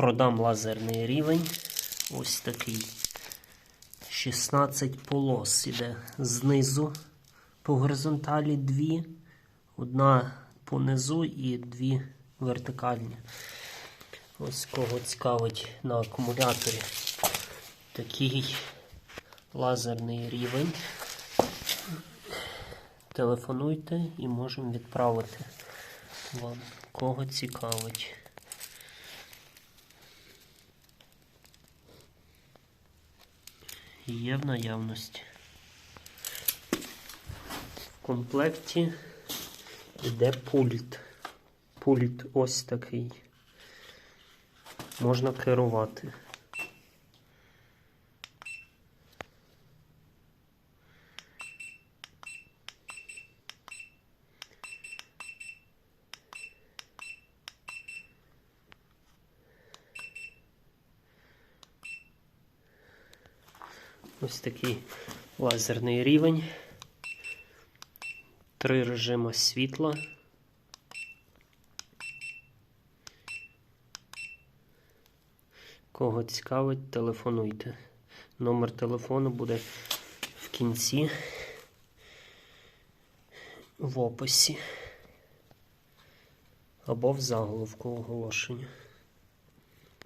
Продам лазерний рівень. Ось такий. 16 полос іде знизу по горизонталі дві. Одна понизу і дві вертикальні. Ось кого цікавить на акумуляторі. Такий лазерний рівень. Телефонуйте і можемо відправити вам. Кого цікавить. Є в наявності. В комплекті йде пульт. Пульт ось такий. Можна керувати. Ось такий лазерний рівень. Три режими світла. Кого цікавить, телефонуйте. Номер телефону буде в кінці в описі або в заголовку оголошення.